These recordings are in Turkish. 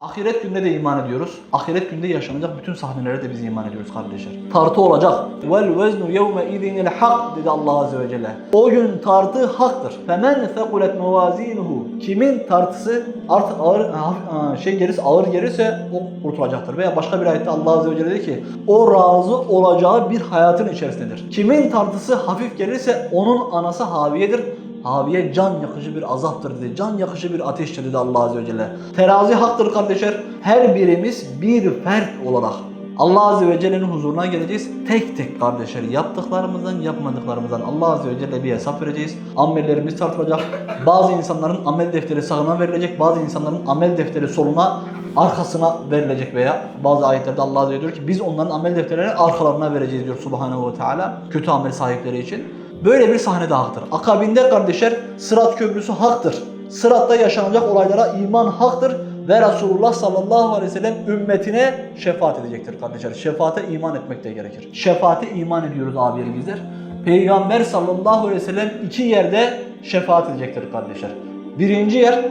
Ahiret gününe de iman ediyoruz. Ahiret günde yaşanacak bütün sahnelere de biz iman ediyoruz kardeşler. Tartı olacak. Vel veznu yevme idinil hak dedi Allah Azze ve Celle. O gün tartı haktır. Femen fekulet mevazinuhu. Kimin tartısı artık ağır hafif- şey gerisi ağır gelirse o kurtulacaktır. Veya başka bir ayette Allah Azze ve Celle dedi ki o razı olacağı bir hayatın içerisindedir. Kimin tartısı hafif gelirse onun anası haviyedir. Haviye can yakıcı bir azaptır dedi. Can yakıcı bir ateştir dedi Allah Azze ve Celle. Terazi haktır kardeşler. Her birimiz bir fert olarak Allah Azze ve Celle'nin huzuruna geleceğiz. Tek tek kardeşler yaptıklarımızdan yapmadıklarımızdan Allah Azze ve Celle bir hesap vereceğiz. Amellerimiz tartılacak. Bazı insanların amel defteri sağına verilecek. Bazı insanların amel defteri soluna arkasına verilecek veya bazı ayetlerde Allah Azze diyor ki biz onların amel defterlerini arkalarına vereceğiz diyor Subhanahu ve Teala. Kötü amel sahipleri için. Böyle bir sahne de haktır. Akabinde kardeşler Sırat Köprüsü haktır. Sırat'ta yaşanacak olaylara iman haktır ve Resulullah sallallahu aleyhi ve sellem ümmetine şefaat edecektir kardeşler. Şefaate iman etmek de gerekir. Şefaate iman ediyoruz abilerimizler. Peygamber sallallahu aleyhi ve sellem iki yerde şefaat edecektir kardeşler. Birinci yer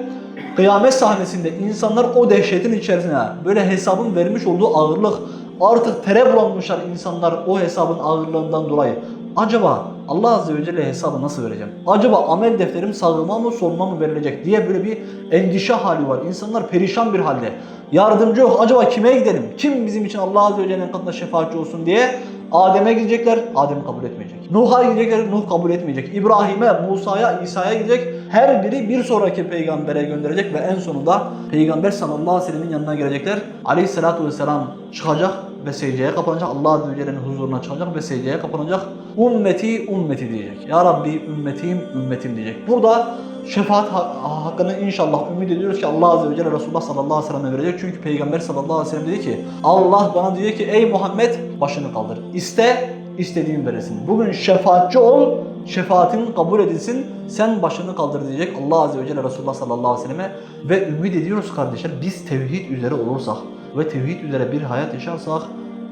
kıyamet sahnesinde insanlar o dehşetin içerisine böyle hesabın vermiş olduğu ağırlık artık tere bulanmışlar insanlar o hesabın ağırlığından dolayı. Acaba Allah Azze ve Celle hesabı nasıl vereceğim? Acaba amel defterim sağıma mı soluma mı verilecek diye böyle bir endişe hali var. İnsanlar perişan bir halde. Yardımcı yok. Acaba kime gidelim? Kim bizim için Allah Azze ve Celle'nin katında şefaatçi olsun diye Adem'e gidecekler. Adem kabul etmeyecek. Nuh'a gidecekler. Nuh kabul etmeyecek. İbrahim'e, Musa'ya, İsa'ya gidecek. Her biri bir sonraki peygambere gönderecek ve en sonunda Peygamber sallallahu aleyhi ve sellemin yanına gelecekler. Aleyhissalatu vesselam çıkacak ve secdeye kapanacak. Allah Azze ve Celle'nin huzuruna çıkacak ve secdeye kapanacak. Ümmeti, ümmeti diyecek. Ya Rabbi ümmetim, ümmetim diyecek. Burada şefaat ha- hakkını inşallah ümit ediyoruz ki Allah Azze ve Celle Resulullah sallallahu aleyhi ve sellem'e verecek. Çünkü Peygamber sallallahu aleyhi ve sellem dedi ki Allah bana diyor ki ey Muhammed başını kaldır. İste, istediğin veresin. Bugün şefaatçi ol, şefaatin kabul edilsin. Sen başını kaldır diyecek Allah Azze ve Celle Resulullah sallallahu aleyhi ve selleme. Ve ümit ediyoruz kardeşler biz tevhid üzere olursak ve tevhid üzere bir hayat yaşarsak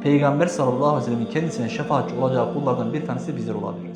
Peygamber sallallahu aleyhi ve sellemin kendisine şefaatçi olacağı kullardan bir tanesi bizler olabiliriz.